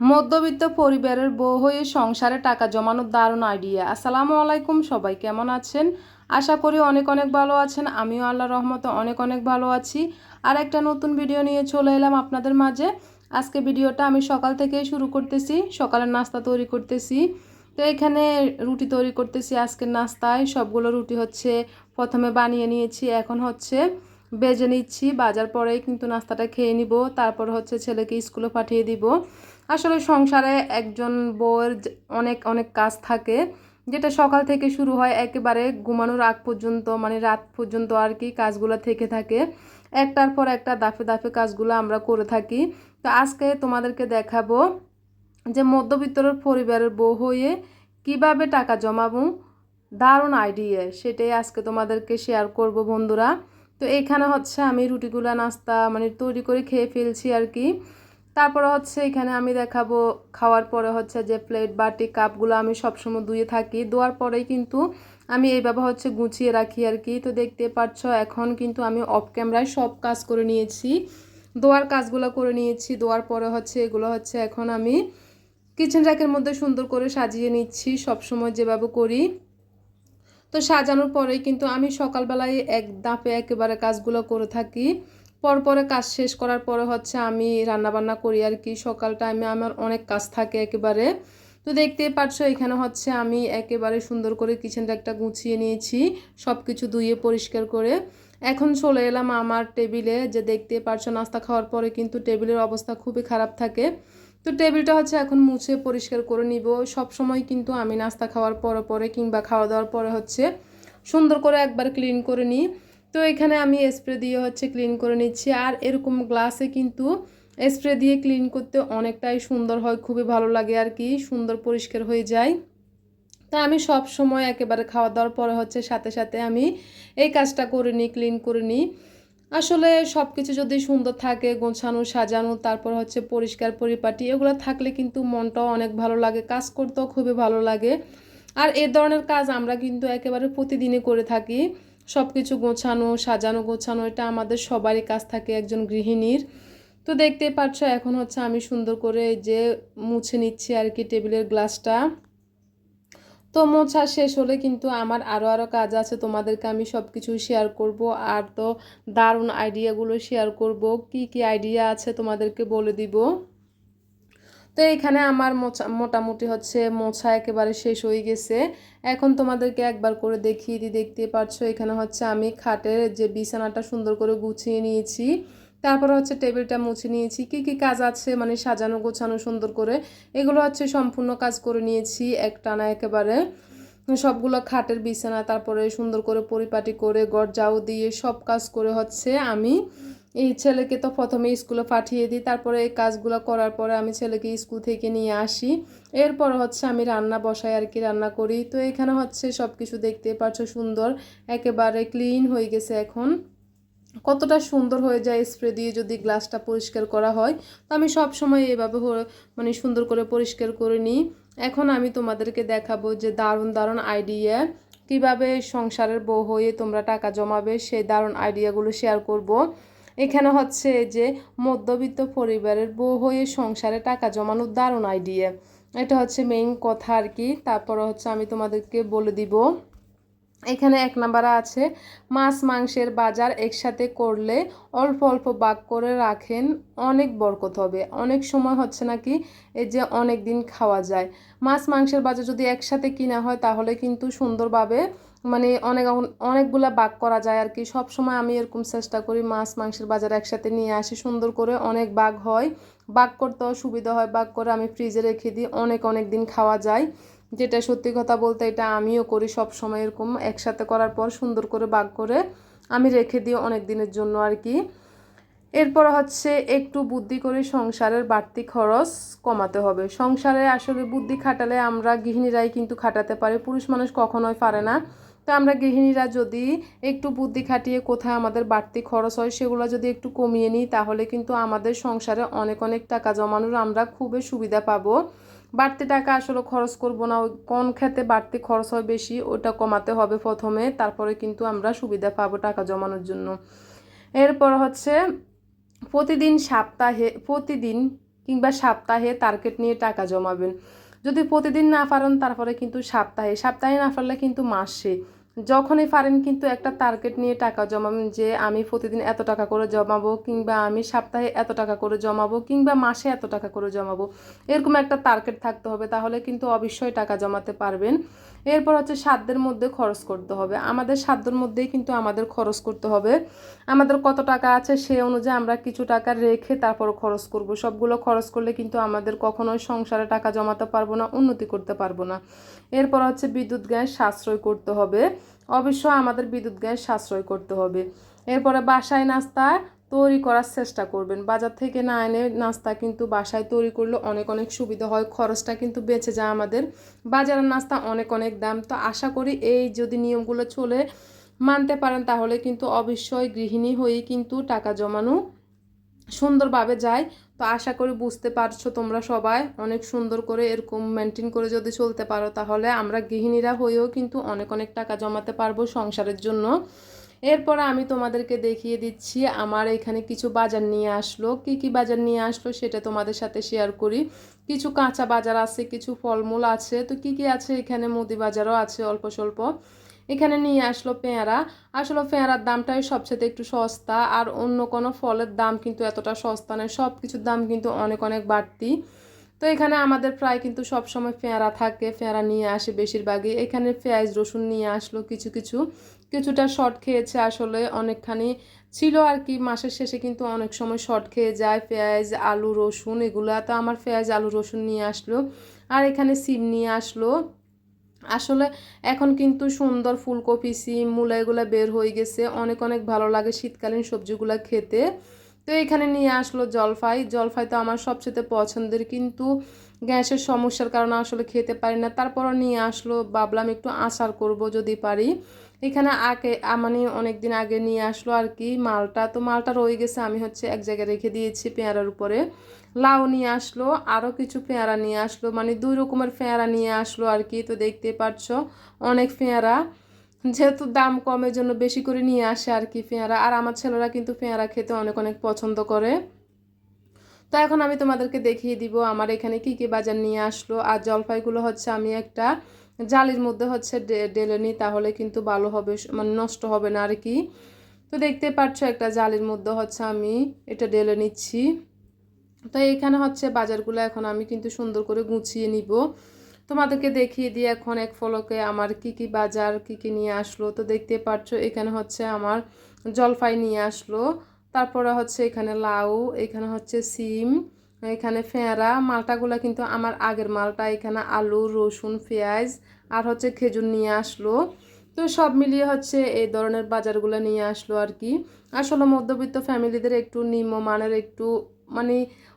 মধ্যবিত্ত পরিবারের বউ হয়ে সংসারে টাকা জমানোর দারুণ আইডিয়া আসসালামু আলাইকুম, সবাই কেমন আছেন? আশা করি অনেক অনেক ভালো আছেন। আমিও আল্লাহ রহমতে অনেক অনেক ভালো আছি। আর একটা নতুন ভিডিও নিয়ে চলে এলাম আপনাদের মাঝে। আজকে ভিডিওটা আমি সকাল থেকে শুরু করতেছি, সকালের নাস্তা তৈরি করতেছি। তো এখানে রুটি তৈরি করতেছি আজকের নাস্তায়। সবগুলো রুটি হচ্ছে প্রথমে বানিয়ে নিয়েছি, এখন হচ্ছে বেজে নিচ্ছি। বাজার পরেই কিন্তু নাস্তাটা খেয়ে নিব। তারপর হচ্ছে ছেলেকে স্কুলে পাঠিয়ে দিব। আসলে সংসারে একজন বউয়ের অনেক অনেক কাজ থাকে, যেটা সকাল থেকে শুরু হয় একেবারে ঘুমানোর আগ পর্যন্ত মানে রাত পর্যন্ত আর কি কাজগুলো থেকে থাকে। একটার পর একটা দাফে দাফে কাজগুলো আমরা করে থাকি। তো আজকে তোমাদেরকে দেখাবো যে মধ্যবিত্তর পরিবারের বউ হয়ে কীভাবে টাকা জমাবো। দারুণ আইডিয়া সেটাই আজকে তোমাদেরকে শেয়ার করব বন্ধুরা। তো এখানে হচ্ছে আমি রুটিগুলা নাস্তা মানে তৈরি করে খেয়ে ফেলছি আর কি। তারপরে হচ্ছে এখানে আমি দেখাবো, খাওয়ার পরে হচ্ছে যে প্লেট বাটি, কাপগুলো আমি সবসময় ধুয়ে থাকি। ধোয়ার পরেই কিন্তু আমি এইভাবে হচ্ছে গুছিয়ে রাখি আর কি। তো দেখতে পাচ্ছ, এখন কিন্তু আমি অফ ক্যামেরায় সব কাজ করে নিয়েছি। দোয়ার কাজগুলো করে নিয়েছি। দোয়ার পরে হচ্ছে এগুলো হচ্ছে এখন আমি কিচেন র্যাকের মধ্যে সুন্দর করে সাজিয়ে নিচ্ছি সব সময় যেভাবে করি। তো সাজানোর পরেই কিন্তু আমি সকালবেলায় এক দাঁপে একেবারে কাজগুলো করে থাকি। পরপরে কাজ শেষ করার পরে হচ্ছে আমি রান্নাবান্না করি আর কি। সকাল টাইমে আমার অনেক কাজ থাকে একেবারে। তো দেখতেই পাচ্ছ এখানে হচ্ছে আমি একেবারে সুন্দর করে কিচেনটা একটা গুছিয়ে নিয়েছি সব কিছু ধুয়ে পরিষ্কার করে। এখন চলে এলাম আমার টেবিলে, যে দেখতে পাচ্ছ নাস্তা খাওয়ার পরে কিন্তু টেবিলের অবস্থা খুবই খারাপ থাকে। তো টেবিলটা হচ্ছে এখন মুছে পরিষ্কার করে নিব। সব সময় কিন্তু আমি নাস্তা খাওয়ার পরে পরে কিংবা খাওয়া দাওয়ার পরে হচ্ছে সুন্দর করে একবার ক্লিন করে নিই। তো এখানে আমি স্প্রে দিয়ে হচ্ছে ক্লিন করে নিচ্ছি। আর এরকম গ্লাসে কিন্তু স্প্রে দিয়ে ক্লিন করতে অনেকটাই সুন্দর হয়, খুবই ভালো লাগে আর কি, সুন্দর পরিষ্কার হয়ে যায়। তা আমি সব সময় একেবারে খাওয়া দাওয়ার পরে হচ্ছে সাথে সাথে আমি এই কাজটা করে নিই ক্লিন করে নিই। আসলে সব কিছু যদি সুন্দর থাকে, গোছানো, সাজানো, তারপর হচ্ছে পরিষ্কার পরিপাটি, এগুলো থাকলে কিন্তু মনটাও অনেক ভালো লাগে, কাজ করতেও খুবই ভালো লাগে। আর এ ধরনের কাজ আমরা কিন্তু একেবারে প্রতিদিনই করে থাকি। সব কিছু গোছানো, সাজানো, গোছানো, এটা আমাদের সবারই কাজ থাকে একজন গৃহিণীর। তো দেখতেই পাচ্ছ এখন হচ্ছে আমি সুন্দর করে যে মুছে নিচ্ছি আর কি টেবিলের গ্লাসটা। তো মোছা শেষ হলে কিন্তু আমার আরও আরও কাজ আছে, তোমাদেরকে আমি সব কিছু শেয়ার করব। আর তো দারুণ আইডিয়াগুলো শেয়ার করব। কি কি আইডিয়া আছে তোমাদেরকে বলে দিব। তো এখানে আমার মোছা মোটামুটি হচ্ছে মোছা একেবারে শেষ হয়ে গেছে। এখন তোমাদেরকে একবার করে দেখিয়ে দিই দেখতে পাচ্ছ এখানে হচ্ছে আমি খাটের যে বিছানাটা সুন্দর করে গুছিয়ে নিয়েছি। তারপর হচ্ছে টেবিলটা মুছে নিয়েছি। কি কি কাজ আছে মানে সাজানো গোছানো সুন্দর করে, এগুলো হচ্ছে সম্পূর্ণ কাজ করে নিয়েছি একটানা একেবারে। সবগুলো খাটের বিছানা, তারপরে সুন্দর করে পরিপাটি করে গরজাও দিয়ে সব কাজ করে হচ্ছে আমি। এই ছেলেকে তো প্রথমে স্কুলে পাঠিয়ে দিই, তারপরে এই কাজগুলো করার পরে আমি ছেলেকে স্কুল থেকে নিয়ে আসি। এরপর হচ্ছে আমি রান্না বসাই আর কি, রান্না করি। তো এখানে হচ্ছে সব কিছু দেখতে পাচ্ছ সুন্দর, একেবারে ক্লিন হয়ে গেছে এখন। কতটা সুন্দর হয়ে যায় স্প্রে দিয়ে যদি গ্লাসটা পরিষ্কার করা হয়। তো আমি সব সময় এভাবে মানে সুন্দর করে পরিষ্কার করে নিই। এখন আমি তোমাদেরকে দেখাবো যে দারুণ দারুণ আইডিয়া কীভাবে সংসারের বউ হয়ে তোমরা টাকা জমাবে, সেই দারুণ আইডিয়াগুলো শেয়ার করব। এখানে হচ্ছে যে মধ্যবিত্ত পরিবারের বউ হয়ে সংসারে টাকা জমানোর দারুণ আইডিয়া এটা হচ্ছে মেইন কথা আর কি। তারপরে হচ্ছে আমি তোমাদেরকে বলে দিব। এখানে এক নাম্বারে আছে, মাছ মাংসের বাজার একসাথে করলে অল্প অল্প বাগ করে রাখেন, অনেক বরকত হবে। অনেক সময় হচ্ছে নাকি এই যে অনেক দিন খাওয়া যায়। মাছ মাংসের বাজার যদি একসাথে কিনা হয় তাহলে কিন্তু সুন্দরভাবে মানে অনেক অনেকগুলা বাগ করা যায় আর কি। সব সময় আমি এরকম চেষ্টা করি মাছ, মাংসের বাজার একসাথে নিয়ে আসি, সুন্দর করে অনেক বাগ হয়। বাগ করতেও সুবিধা হয় বাগ করে আমি ফ্রিজে রেখে দিই, অনেক অনেক দিন খাওয়া যায়। যেটা সত্যি কথা বলতে এটা আমিও করি সব সময় এরকম, একসাথে করার পর সুন্দর করে বাগ করে আমি রেখে দিই অনেক দিনের জন্য আর কি। এরপর হচ্ছে একটু বুদ্ধি করে সংসারের বাড়তি খরচ কমাতে হবে। সংসারে আসলে বুদ্ধি খাটালে আমরা গৃহিণীরাই কিন্তু খাটাতে পারি, পুরুষ মানুষ কখনোই পারে না। তো আমরা গৃহিণীরা যদি একটু বুদ্ধি খাটিয়ে কোথায় আমাদের বাড়তি খরচ হয় সেগুলো যদি একটু কমিয়ে নিই, তাহলে কিন্তু আমাদের সংসারে অনেক অনেক টাকা জমানোর আমরা খুবই সুবিধা পাবো। বাড়তি টাকা আসলে খরচ করব না কোন ক্ষেত্রে বাড়তি খরচ হয় বেশি, ওটা কমাতে হবে প্রথমে, তারপরে কিন্তু আমরা সুবিধা পাবো টাকা জমানোর জন্য। এরপর হচ্ছে প্রতিদিন সপ্তাহে, প্রতিদিন কিংবা সপ্তাহে টার্গেট নিয়ে টাকা জমাবেন। যদি প্রতিদিন না পারেন, তারপরে কিন্তু সপ্তাহে সপ্তাহে না পারলে কিন্তু মাসে। যখনই পারেন কিন্তু একটা টার্গেট নিয়ে টাকা জমাবেন যে, আমি প্রতিদিন এত টাকা করে জমাবো কিংবা আমি সপ্তাহে এত টাকা করে জমাবো কিংবা মাসে এত টাকা করে জমাবো। এরকম একটা টার্গেট থাকতে হবে, তাহলে কিন্তু অবশ্যই টাকা জমাতে পারবেন। এরপর হচ্ছে সাধ্যের মধ্যে খরচ করতে হবে। আমাদের সাধ্যের মধ্যেই কিন্তু আমাদের খরচ করতে হবে। আমাদের কত টাকা আছে সে অনুযায়ী আমরা কিছু টাকা রেখে তারপর খরচ করব। সবগুলো খরচ করলে কিন্তু আমাদের কখনোই সংসারে টাকা জমাতে পারব না, উন্নতি করতে পারব না। এরপর হচ্ছে বিদ্যুৎ, গ্যাস, সাশ্রয় করতে হবে। অবশ্যই আমাদের বিদ্যুৎ, গ্যাস, সাশ্রয় করতে হবে। এরপরে বাসায় নাস্তা তৈরি করার চেষ্টা করবেন। বাজার থেকে না এনে নাস্তা কিন্তু বাসায় তৈরি করলে অনেক অনেক সুবিধা হয়। খরচটা কিন্তু বেঁচে যায় আমাদের। বাজারের নাস্তা অনেক অনেক দাম। তো আশা করি এই যদি নিয়মগুলো চলে মানতে পারেন, তাহলে কিন্তু অবশ্যই গৃহিণী হয়েই কিন্তু টাকা জমানো সুন্দরভাবে যায়। তো আশা করি বুঝতে পারছ তোমরা সবাই। অনেক সুন্দর করে এরকম মেনটেন করে যদি চলতে পারো, তাহলে আমরা গৃহিণীরা হয়েও কিন্তু অনেক অনেক টাকা জমাতে পারব সংসারের জন্য। এরপরে আমি তোমাদেরকে দেখিয়ে দিচ্ছি, আমার এখানে কিছু বাজার নিয়ে আসলো। কি কি বাজার নিয়ে আসলো সেটা তোমাদের সাথে শেয়ার করি। কিছু কাঁচা বাজার আছে, কিছু ফলমূল আছে। তো কি কি আছে এখানে? মুদি বাজারও আছে অল্প স্বল্প। এখানে নিয়ে আসলো পেয়ারা। আসলে পেয়ারার দামটাই সবচেয়ে একটু সস্তা, আর অন্য কোনো ফলের দাম কিন্তু এতটা সস্তা নয়। সব কিছুর দাম কিন্তু অনেক অনেক বাড়তি। তো এখানে আমাদের প্রায় কিন্তু সব সময় পেয়ারা থাকে, পেয়ারা নিয়ে আসে বেশিরভাগই। এখানে পেঁয়াজ, রসুন নিয়ে আসলো কিছু কিছু। কিছুটা শর্ট খেয়েছে আসলে অনেকখানি। ছিল আর কি, মাসের শেষে কিন্তু অনেক সময় শর্ট খেয়ে যায়। পেঁয়াজ, আলু, রসুন এগুলা তো আমার পেঁয়াজ, আলু, রসুন নিয়ে আসলো। আর এখানে সিম নিয়ে আসলো। আসলে এখন কিন্তু সুন্দর ফুলকপি সিম, মূলা এগুলো বের হয়ে গেছে। অনেক অনেক ভালো লাগে শীতকালীন সবজিগুলো খেতে। তো এখানে নিয়ে আসলো জলফাই। জলফাই তো আমার সবচেয়ে পছন্দের কিন্তু গ্যাসের সমস্যার কারণে আসলে খেতে পারি না। তারপরও নিয়ে আসলো। ভাবলাম একটু আচার করব যদি পারি। এখানে আগে মানে অনেক দিন আগে নিয়ে আসলো আর কি মালটা। তো মালটা রয়ে গেছে, আমি হচ্ছে এক জায়গায় রেখে দিয়েছি পেয়ারার উপরে। লাউ নিয়ে আসলো আরও কিছু পেয়ারা নিয়ে আসলো মানে দুই রকমের পেয়ারা নিয়ে আসলো আর কি। তো দেখতে পাচ্ছ, অনেক পেয়ারা। যেহেতু দাম কমের জন্য বেশি করে নিয়ে আসে আর কি পেয়ারা, আর আমার ছেলেরা কিন্তু পেয়ারা খেতে অনেক অনেক পছন্দ করে। তো এখন আমি তোমাদেরকে দেখিয়ে দিব, আমার এখানে কি কি বাজার নিয়ে আসলো। আর জলপাইগুলো হচ্ছে আমি একটা জালির মধ্যে হচ্ছে ডেলে নিই তাহলে কিন্তু ভালো হবে মানে নষ্ট হবে না আর কি। তো দেখতে পাচ্ছ একটা জালির মধ্যে হচ্ছে আমি এটা ডেলে নিচ্ছি। তো এখানে হচ্ছে বাজারগুলো এখন আমি কিন্তু সুন্দর করে গুছিয়ে নিব। তোমাদেরকে দেখিয়ে দিয়ে এখন এক ফলকে আমার কি কি বাজার, কি কি নিয়ে আসলো। তো দেখতে পাচ্ছ এখানে হচ্ছে আমার জলফাই নিয়ে আসলো, তারপরে হচ্ছে এখানে লাউ, এখানে হচ্ছে সিম এখানে ফেঁড়া, মালটাগুলো কিন্তু আমার আগের মালটা, এখানে আলু, রসুন, পেঁয়াজ আর হচ্ছে খেজুর নিয়ে আসলো। তো সব মিলিয়ে হচ্ছে এই ধরনের বাজারগুলো নিয়ে আসলো আর কি। আসলে মধ্যবিত্ত ফ্যামিলিদের একটু নিম্নমানের একটু মানে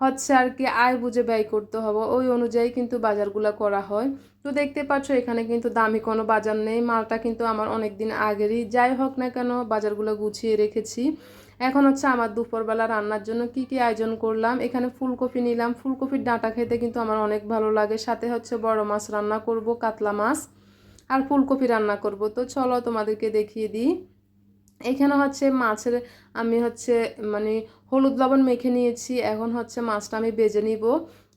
হচ্ছে আর কি আয় বুঝে ব্যয় করতে হবে, ওই অনুযায়ী কিন্তু বাজারগুলো করা হয়। তো দেখতে পাচ্ছ এখানে কিন্তু দামি কোনো বাজার নেই, মালটা কিন্তু আমার অনেক দিন আগেরই, যাই হোক না কেন বাজারগুলো গুছিয়ে রেখেছি। এখন হচ্ছে আমার দুপুরবেলা রান্নার জন্য কি কি আয়োজন করলাম। এখানে ফুলকপি নিলাম। ফুলকপির ডাঁটা খেতে কিন্তু আমার অনেক ভালো লাগে। সাথে হচ্ছে বড় মাছ রান্না করব, কাতলা মাছ, আর ফুলকপি রান্না করব। তো চলো তোমাদেরকে দেখিয়ে দিই। এখানে হচ্ছে মাছের আমি হচ্ছে মানে হলুদ লবণ মেখে নিয়েছি। এখন হচ্ছে মাছটা আমি বেজে নিব।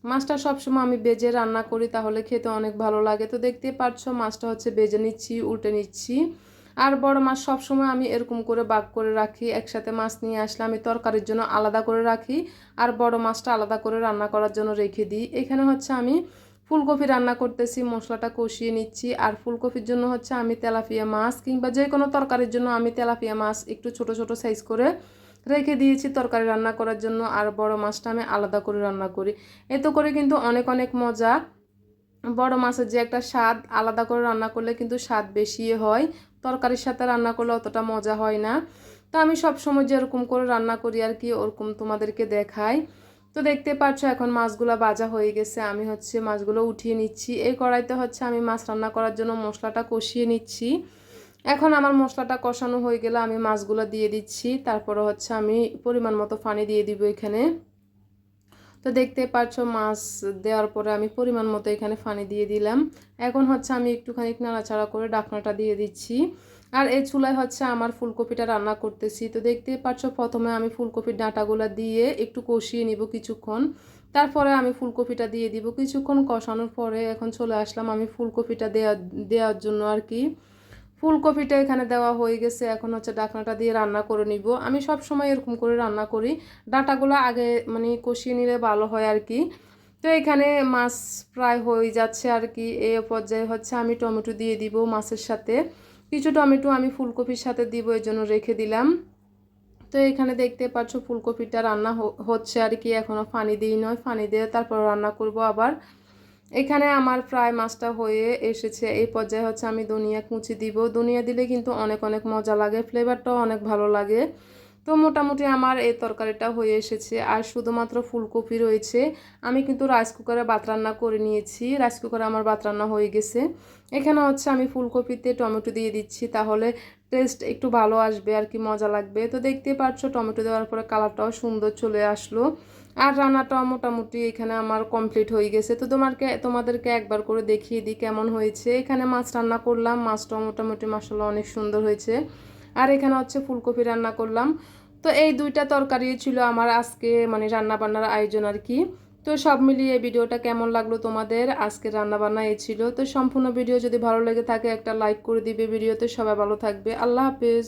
মাছটা সবসময় আমি বেজে রান্না করি, তাহলে খেতে অনেক ভালো লাগে। তো দেখতে পাচ্ছ মাছটা হচ্ছে বেজে নিচ্ছি, উল্টে নিচ্ছি। আর বড় মাছ সবসময় আমি এরকম করে বাগ করে রাখি, একসাথে মাছ নিয়ে আসলে আমি তরকারির জন্য আলাদা করে রাখি আর বড় মাছটা আলাদা করে রান্না করার জন্য রেখে দিই। এখানে হচ্ছে আমি ফুলকপি রান্না করতেছি, মশলাটা কষিয়ে নিচ্ছি আর ফুলকপির জন্য হচ্ছে আমি তেলাপিয়া মাছ কিংবা যে কোনো তরকারির জন্য আমি তেলাপিয়া মাছ একটু ছোট ছোট সাইজ করে রেখে দিয়েছি তরকারি রান্না করার জন্য আর বড় মাছটা আমি আলাদা করে রান্না করি। এতে করে কিন্তু অনেক অনেক মজা বড় মাছের যে একটা স্বাদ আলাদা করে রান্না করলে কিন্তু স্বাদ বেশি হয়। তরকারির সাথে রান্না করলে অতটা মজা হয় না। তো আমি সব সময় যেরকম করে রান্না করি আর কি, ওরকম তোমাদেরকে দেখাই। তো দেখতে পাচ্ছ এখন মাছগুলো বাজা হয়ে গেছে। আমি হচ্ছে মাছগুলো উঠিয়ে নিচ্ছি। এই কড়াইতে হচ্ছে আমি মাছ রান্না করার জন্য মশলাটা কষিয়ে নিচ্ছি। এখন আমার মশলাটা কষানো হয়ে গেলে আমি মাছগুলো দিয়ে দিচ্ছি। তারপরে হচ্ছে আমি পরিমাণ মতো পানি দিয়ে দিব এখানে। তো দেখতে পাচ্ছ মাছ দেওয়ার পরে আমি পরিমাণ মতো এখানে পানি দিয়ে দিলাম। এখন হচ্ছে আমি একটুখানি নাড়াচাড়া করে ডাকনাটা দিয়ে দিচ্ছি। আর এই চুলায় হচ্ছে আমার ফুলকপিটা রান্না করতেছি। তো দেখতে পাচ্ছ প্রথমে আমি ফুলকপির ডাঁটাগুলো দিয়ে একটু কষিয়ে নিব কিছুক্ষণ। তারপরে আমি ফুলকপিটা দিয়ে দিব। কিছুক্ষণ কষানোর পরে এখন চলে আসলাম আমি ফুলকপিটা দেওয়া দেওয়ার জন্য আর কি। ফুলকপিটা এখানে দেওয়া হয়ে গেছে। এখন হচ্ছে ডাকনাটা দিয়ে রান্না করে নিব। আমি সব সময় এরকম করে রান্না করি। ডাটাগুলো আগে মানে কষিয়ে নিলে ভালো হয় আর কি তো এখানে মাছ প্রায় হয়ে যাচ্ছে আর কি এ পর্যায়ে হচ্ছে আমি টমেটো দিয়ে দিব মাছের সাথে। কিছু টমেটো আমি ফুলকপির সাথে দিব, এর জন্য রেখে দিলাম। তো এখানে দেখতে পাচ্ছ ফুলকপিটা রান্না হচ্ছে আর কি এখনও ফানি দিই নয় ফানি দিয়ে তারপর রান্না করব আবার। এখানে আমার প্রায় মাছটা হয়ে এসেছে। এই পর্যায়ে হচ্ছে আমি দুনিয়া কুচি দিব। দুনিয়া দিলে কিন্তু অনেক অনেক মজা লাগে ফ্লেভারটাও অনেক ভালো লাগে। তো মোটামুটি আমার এই তরকারিটা হয়ে এসেছে। আর শুধুমাত্র ফুলকপি রয়েছে। আমি কিন্তু রাইস কুকারে ভাত রান্না করে নিয়েছি। রাইস কুকারে আমার ভাত রান্না হয়ে গেছে। এখানে হচ্ছে আমি ফুলকপিতে টমেটো দিয়ে দিচ্ছি। তাহলে টেস্ট একটু ভালো আসবে আর কি, মজা লাগবে। তো দেখতে পাচ্ছ, টমেটো দেওয়ার পরে কালারটাও সুন্দর চলে আসলো। আর রান্নাটা মোটামুটি এখানে আমার কমপ্লিট হয়ে গেছে। তো তোমাকে তোমাদেরকে একবার করে দেখিয়ে দিই কেমন হয়েছে। এখানে মাছ রান্না করলাম, মাছটাও মোটামুটি মশলা অনেক সুন্দর হয়েছে। আর এখানে হচ্ছে ফুলকপি রান্না করলাম। তো এই দুইটা তরকারি ছিল আমার আজকে মানে রান্না বান্নার আয়োজন আর কি। তো সব মিলিয়ে ভিডিওটা কেমন লাগল তোমাদের? আজকে রান্না বান্না এই ছিল। তো সম্পূর্ণ ভিডিও যদি ভালো লেগে থাকে একটা লাইক করে দিবে। ভিডিওতে সবাই ভালো থাকবে। আল্লাহ হাফেজ।